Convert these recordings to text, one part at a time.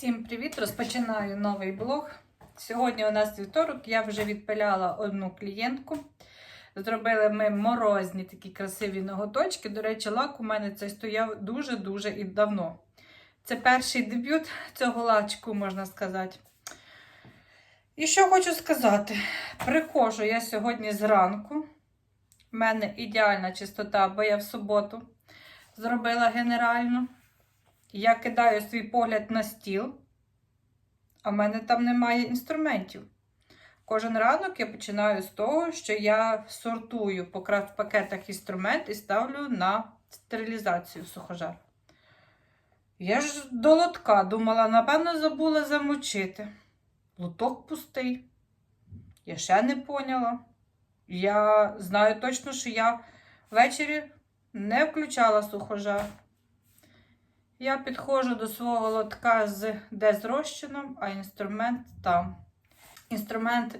Всім привіт! Розпочинаю новий блог. Сьогодні у нас вівторок, я вже відпиляла одну клієнтку. Зробили ми морозні такі красиві ноготочки. До речі, лак у мене цей стояв дуже-дуже і давно. Це перший дебют цього лачку, можна сказати. І що хочу сказати? Приходжу я сьогодні зранку. У мене ідеальна чистота, бо я в суботу зробила генеральну. Я кидаю свій погляд на стіл, а в мене там немає інструментів. Кожен ранок я починаю з того, що я сортую по крафт-пакетах інструмент і ставлю на стерилізацію сухожар. Я ж до лотка думала, напевно, забула замочити. Лоток пустий. Я ще не поняла. Я знаю точно, що я ввечері не включала сухожар. Я підходжу до свого лотка з дезрозчином, а інструмент там. Інструмент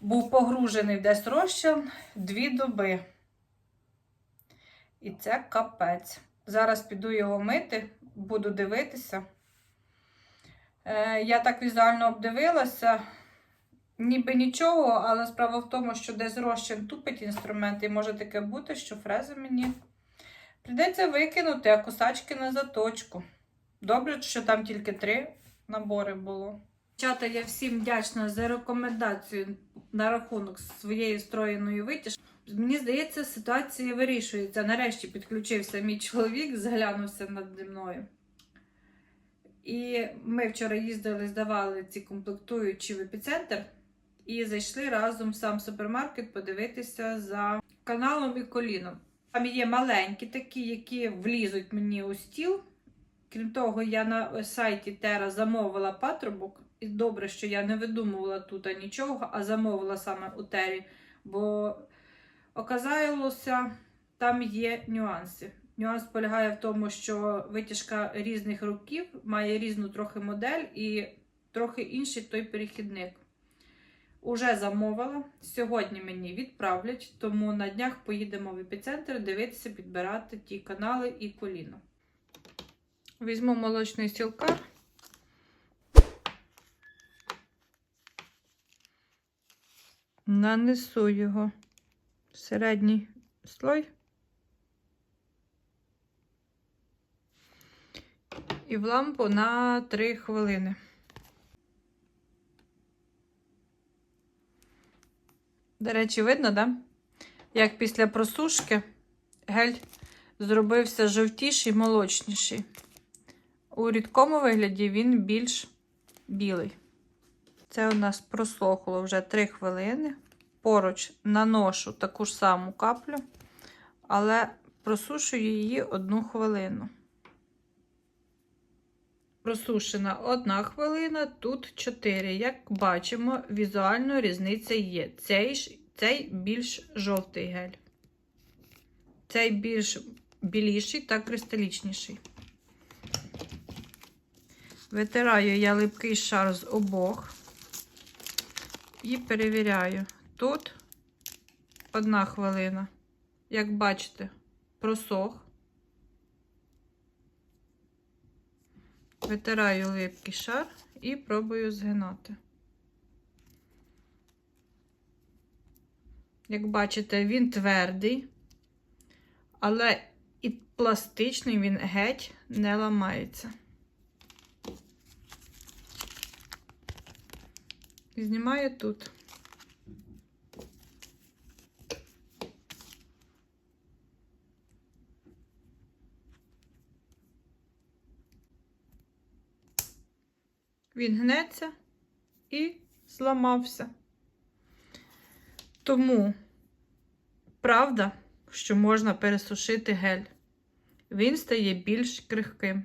був погружений в дезрозчин дві доби. І це капець. Зараз піду його мити, буду дивитися. Е, я так візуально обдивилася, ніби нічого, але справа в тому, що дезрозчин тупить інструмент, і може таке бути, що фрези мені. Придеться викинути, а кусачки на заточку. Добре, що там тільки три набори було. Дівчата, я всім вдячна за рекомендацію на рахунок своєї встроєної витяжки. Мені здається, ситуація вирішується. Нарешті підключився мій чоловік, зглянувся наді мною. І ми вчора їздили, здавали ці комплектуючі в епіцентр і зайшли разом в сам супермаркет подивитися за каналом і коліном. Там є маленькі такі, які влізуть мені у стіл. Крім того, я на сайті Тера замовила патрубок. І добре, що я не видумувала тут нічого, а замовила саме у Тері. Бо оказалося, там є нюанси. Нюанс полягає в тому, що витяжка різних років має різну трохи модель і трохи інший той перехідник. Уже замовила. Сьогодні мені відправлять, тому на днях поїдемо в епіцентр дивитися, підбирати ті канали і коліно. Візьму молочний сілкар. Нанесу його в середній слой. І в лампу на 3 хвилини. До речі, видно, да? Як після просушки гель зробився жовтіший, молочніший. У рідкому вигляді він більш білий. Це у нас просохло вже 3 хвилини. Поруч наношу таку ж саму каплю, але просушую її одну хвилину. Просушена одна хвилина, тут 4. Як бачимо, візуально різниця є. Цей, цей більш жовтий гель. Цей більш біліший та кристалічніший. Витираю я липкий шар з обох і перевіряю. Тут одна хвилина. Як бачите, просох. Витираю липкий шар і пробую згинати. Як бачите, він твердий, але і пластичний він геть не ламається. Знімаю тут. Він гнеться і зламався. Тому правда, що можна пересушити гель. Він стає більш крихким.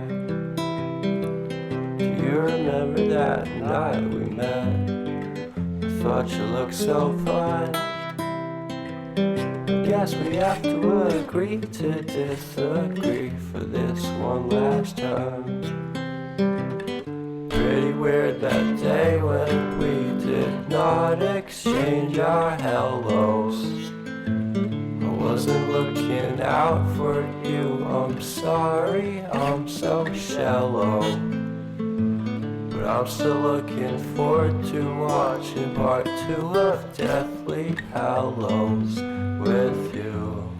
Remember that night we met? I thought you looked so fine. Guess we have to agree to disagree for this one last time. Pretty weird that day when we did not exchange our hellos. I wasn't looking out for you, I'm sorry, I'm so shallow. But I'm still looking forward to watching part two of Deathly Hallows with you.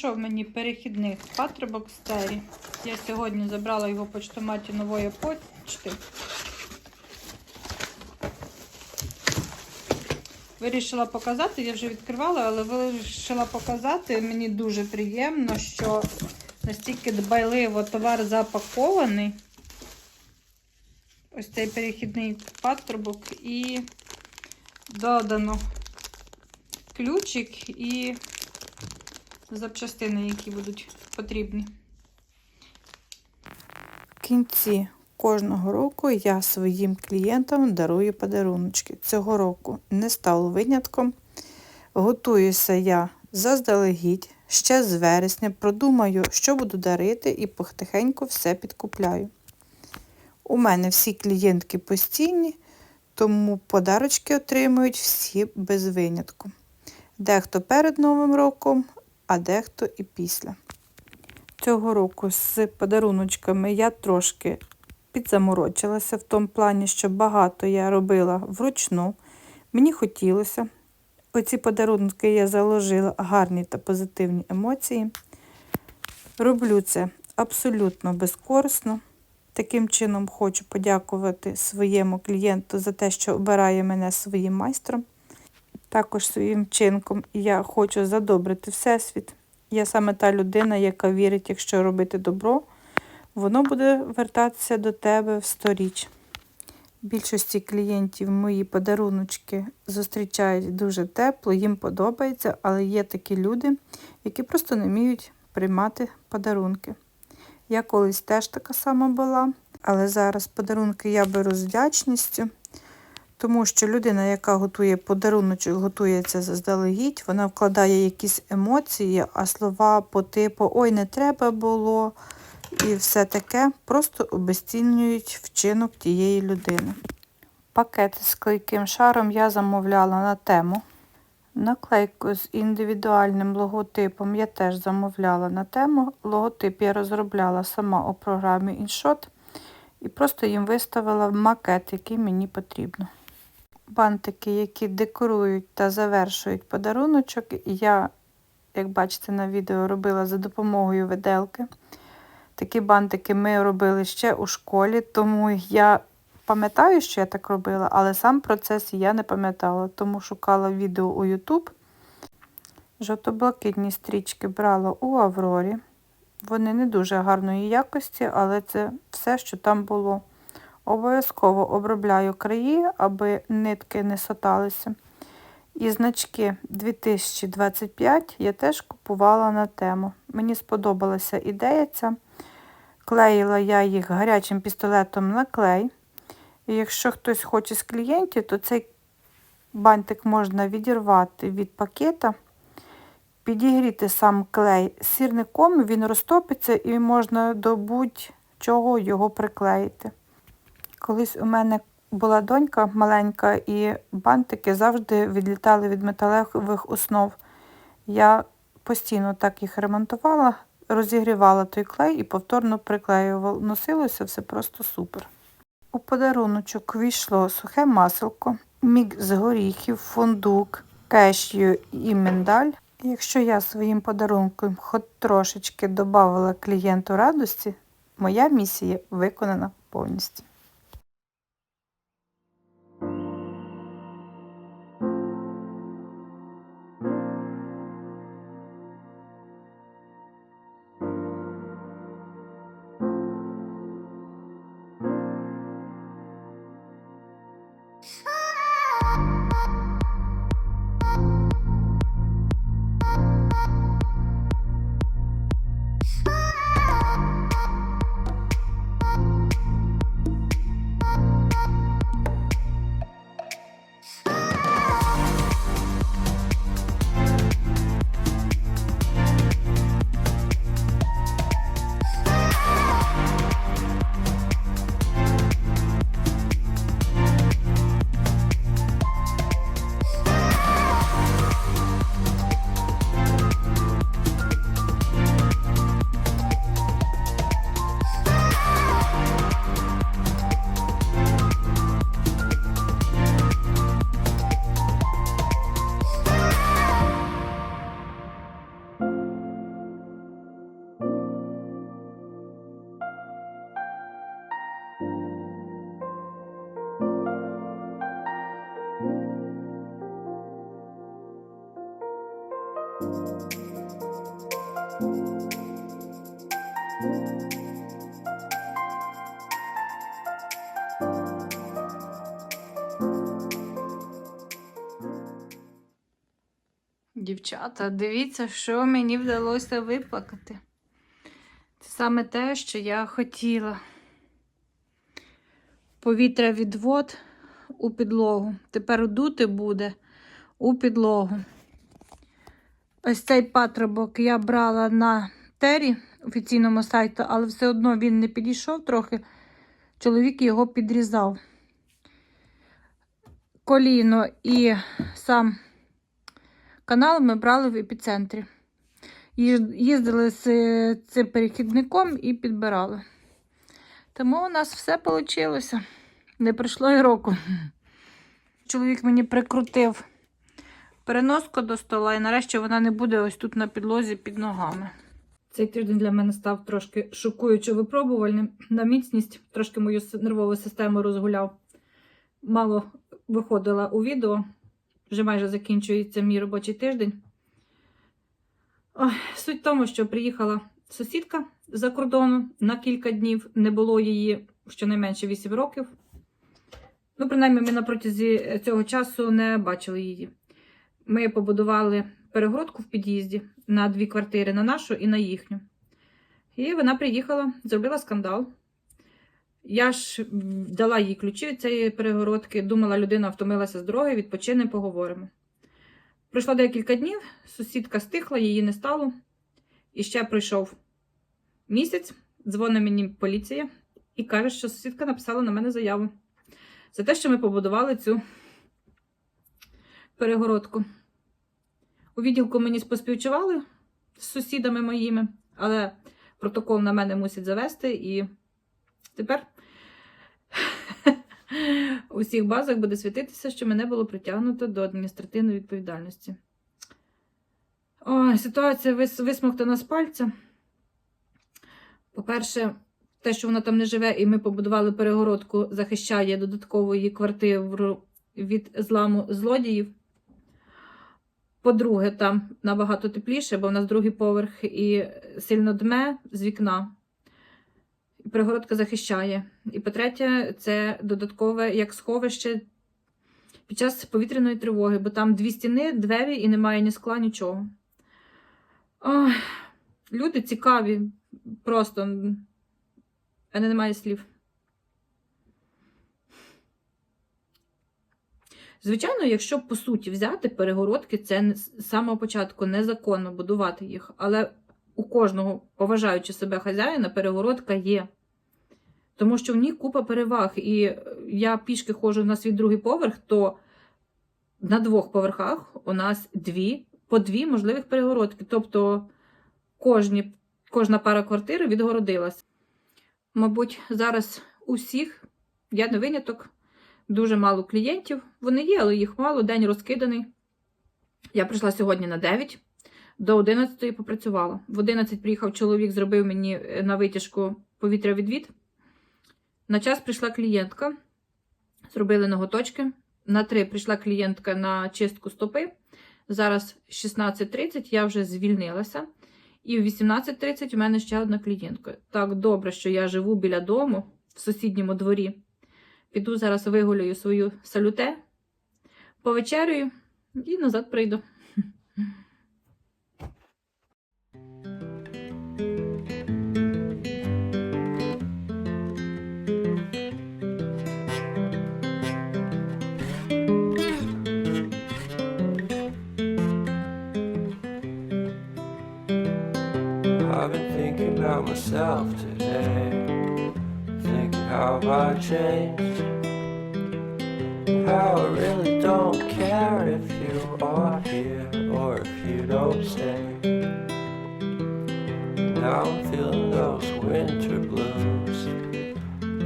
Прийшов мені перехідник патрубок Стері. Я сьогодні забрала його в почтоматі нової почти. Вирішила показати, я вже відкривала, але вирішила показати. Мені дуже приємно, що настільки дбайливо товар запакований. Ось цей перехідний патрубок і додано ключик і запчастини, які будуть потрібні. В кінці кожного року я своїм клієнтам дарую подаруночки. Цього року не стало винятком. Готуюся я заздалегідь, ще з вересня, продумаю, що буду дарити, і потихеньку все підкупляю. У мене всі клієнтки постійні, тому подарочки отримують всі без винятку. Дехто перед Новим роком, а дехто і після. Цього року з подаруночками я трошки підзаморочилася в тому плані, що багато я робила вручну. Мені хотілося. Оці подарунки я заложила гарні та позитивні емоції. Роблю це абсолютно безкорисно. Таким чином хочу подякувати своєму клієнту за те, що обирає мене своїм майстром. Також своїм вчинком я хочу задобрити Всесвіт. Я саме та людина, яка вірить, якщо робити добро, воно буде вертатися до тебе в сторіч. Більшості клієнтів мої подаруночки зустрічають дуже тепло, їм подобається, але є такі люди, які просто не вміють приймати подарунки. Я колись теж така сама була, але зараз подарунки я беру з вдячністю. Тому що людина, яка готує подаруночок, готується заздалегідь, вона вкладає якісь емоції, а слова по типу Ой, не треба було і все таке просто обесцінюють вчинок тієї людини. Пакет з клейким шаром я замовляла на тему. Наклейку з індивідуальним логотипом я теж замовляла на тему. Логотип я розробляла сама у програмі InShot і просто їм виставила макет, який мені потрібно бантики, які декорують та завершують подаруночок. Я, як бачите на відео, робила за допомогою виделки. Такі бантики ми робили ще у школі, тому я пам'ятаю, що я так робила, але сам процес я не пам'ятала, тому шукала відео у YouTube. Жовто-блакитні стрічки брала у Аврорі. Вони не дуже гарної якості, але це все, що там було. Обов'язково обробляю краї, аби нитки не саталися. І значки 2025 я теж купувала на тему. Мені сподобалася ідея ця. Клеїла я їх гарячим пістолетом на клей. І якщо хтось хоче з клієнтів, то цей бантик можна відірвати від пакета, підігріти сам клей сірником, він розтопиться і можна до будь-чого його приклеїти. Колись у мене була донька маленька, і бантики завжди відлітали від металевих основ. Я постійно так їх ремонтувала, розігрівала той клей і повторно приклеювала. Носилося все просто супер. У подаруночок війшло сухе маселко, мік з горіхів, фундук, кешю і миндаль. Якщо я своїм подарунком хоч трошечки додавала клієнту радості, моя місія виконана повністю. Дівчата, дивіться, що мені вдалося виплакати. Це саме те, що я хотіла. Повітря відвод у підлогу. Тепер дути буде у підлогу. Ось цей патрубок я брала на тері офіційному сайту, але все одно він не підійшов трохи. Чоловік його підрізав. Коліно і сам канал ми брали в епіцентрі. Їздили з цим перехідником і підбирали. Тому у нас все вийшло. Не пройшло і року. Чоловік мені прикрутив переноску до стола, і нарешті вона не буде ось тут на підлозі під ногами. Цей тиждень для мене став трошки шокуючо випробувальним на міцність, трошки мою нервову систему розгуляв. Мало виходила у відео, вже майже закінчується мій робочий тиждень. Ой, суть в тому, що приїхала сусідка за кордону на кілька днів, не було її щонайменше 8 років. Ну, принаймні, ми на протязі цього часу не бачили її. Ми побудували перегородку в під'їзді на дві квартири, на нашу і на їхню. І вона приїхала, зробила скандал. Я ж дала їй ключі від цієї перегородки, думала, людина втомилася з дороги, відпочинемо, поговоримо. Пройшло декілька днів, сусідка стихла, її не стало. І ще пройшов місяць, дзвонить мені поліція і каже, що сусідка написала на мене заяву за те, що ми побудували цю перегородку. У відділку мені поспівчували з сусідами моїми, але протокол на мене мусять завести, і тепер у всіх базах буде світитися, що мене було притягнуто до адміністративної відповідальності. Ой, ситуація вис- висмоктана з пальця. По-перше, те, що вона там не живе, і ми побудували перегородку, захищає додатково її квартиру від зламу злодіїв. По-друге, там набагато тепліше, бо в нас другий поверх і сильно дме з вікна. І Перегородка захищає. І по-третє, це додаткове як сховище під час повітряної тривоги, бо там дві стіни, двері і немає ні скла, нічого. Ой, люди цікаві, просто. В мене немає слів. Звичайно, якщо по суті взяти перегородки, це з самого початку незаконно будувати їх, але у кожного, поважаючи себе хазяїна, перегородка є. Тому що в них купа переваг. І е, я пішки ходжу на свій другий поверх, то на двох поверхах у нас дві, по дві можливих перегородки. Тобто кожні, кожна пара квартири відгородилась. Мабуть, зараз у всіх, я не виняток, дуже мало клієнтів. Вони є, але їх мало, день розкиданий. Я прийшла сьогодні на 9. До 11 попрацювала. В 11 приїхав чоловік, зробив мені е, на витяжку повітря відвід. На час прийшла клієнтка, зробили ноготочки. На 3 прийшла клієнтка на чистку стопи. Зараз 16.30 я вже звільнилася. І в 18.30 у мене ще одна клієнтка. Так добре, що я живу біля дому в сусідньому дворі. Піду зараз вигуляю свою салюте, повечерюю і назад прийду. Myself today. How I changed. How I really don't care if you are here or if you don't stay. Now I'm feeling those winter blues.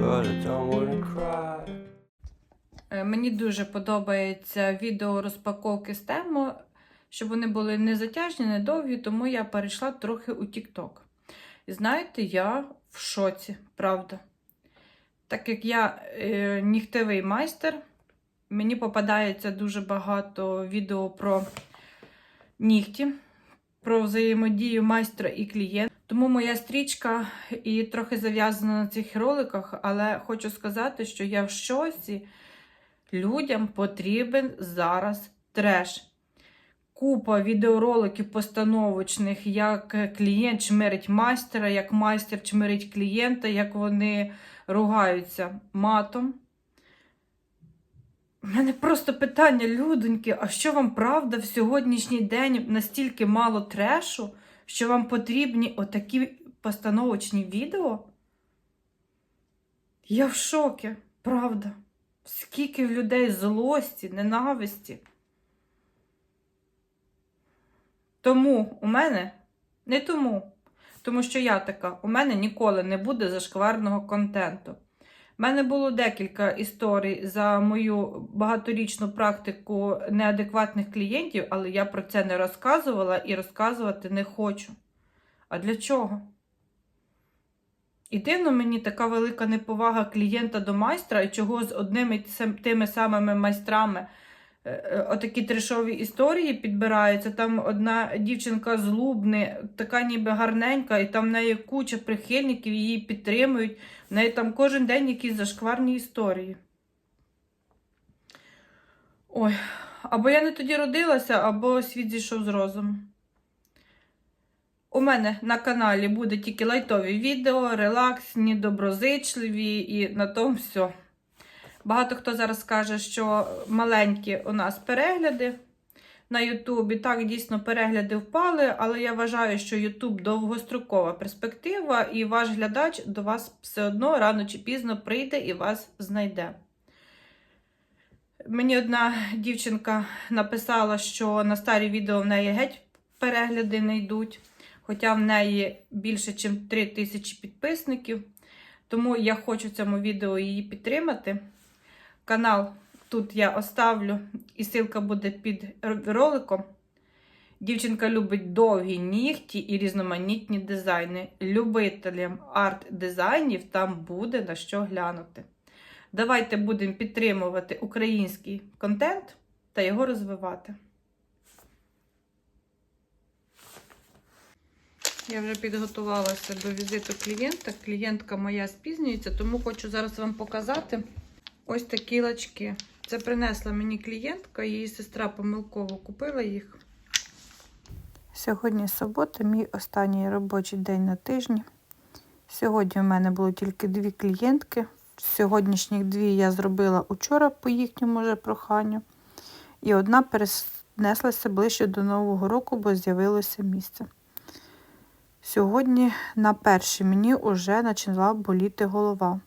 But I don't wanna cry. Е, Мені дуже подобається відео розпаковки з тему, щоб вони були не затяжні, не довгі, тому я перейшла трохи у TikTok. І знаєте, я в шоці, правда. Так як я е, нігтевий майстер, мені попадається дуже багато відео про нігті, про взаємодію майстра і клієнта. Тому моя стрічка і трохи зав'язана на цих роликах, але хочу сказати, що я в шоці. Людям потрібен зараз треш. Купа відеороликів постановочних, як клієнт чмирить майстера, як майстер чмирить клієнта, як вони ругаються матом. У мене просто питання, людоньки, а що вам правда в сьогоднішній день настільки мало трешу, що вам потрібні отакі постановочні відео? Я в шокі, правда. Скільки в людей злості, ненависті. Тому у мене не тому, тому що я така, у мене ніколи не буде зашкварного контенту. У мене було декілька історій за мою багаторічну практику неадекватних клієнтів, але я про це не розказувала і розказувати не хочу. А для чого? І дивно мені така велика неповага клієнта до майстра, і чого з одними тими самими майстрами отакі трешові історії підбираються. Там одна дівчинка з Лубни, така ніби гарненька, і там в неї куча прихильників, її підтримують. В неї там кожен день якісь зашкварні історії. Ой, або я не тоді родилася, або світ зійшов з розуму. У мене на каналі буде тільки лайтові відео, релаксні, доброзичливі і на тому все. Багато хто зараз каже, що маленькі у нас перегляди на Ютубі. Так, дійсно, перегляди впали, але я вважаю, що Ютуб довгострокова перспектива, і ваш глядач до вас все одно рано чи пізно прийде і вас знайде. Мені одна дівчинка написала, що на старі відео в неї геть перегляди не йдуть хоча в неї більше, ніж 3 тисячі підписників. Тому я хочу цьому відео її підтримати. Канал тут я оставлю, і ссылка буде під роликом. Дівчинка любить довгі нігті і різноманітні дизайни. Любителям арт-дизайнів там буде на що глянути. Давайте будемо підтримувати український контент та його розвивати. Я вже підготувалася до візиту клієнта. Клієнтка моя спізнюється, тому хочу зараз вам показати ось такі лачки. Це принесла мені клієнтка, її сестра помилково купила їх. Сьогодні субота, мій останній робочий день на тижні. Сьогодні у мене було тільки дві клієнтки. Сьогоднішніх дві я зробила учора по їхньому вже проханню. І одна перенеслася ближче до Нового року, бо з'явилося місце. Сьогодні на першій мені вже почала боліти голова.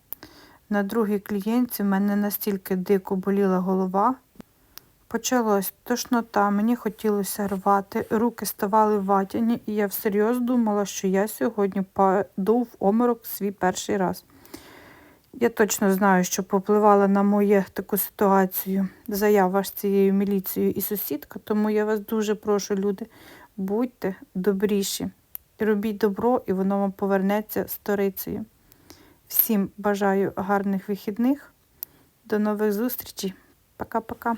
На другій клієнтці в мене настільки дико боліла голова. Почалось тошнота, мені хотілося рвати, руки ставали ватяні, і я всерйоз думала, що я сьогодні паду в оморок свій перший раз. Я точно знаю, що попливала на мою таку ситуацію заява ж цією міліцією і сусідка, тому я вас дуже прошу, люди, будьте добріші. Робіть добро, і воно вам повернеться сторицею. Всім бажаю гарних вихідних. До нових зустрічей. Пока-пока.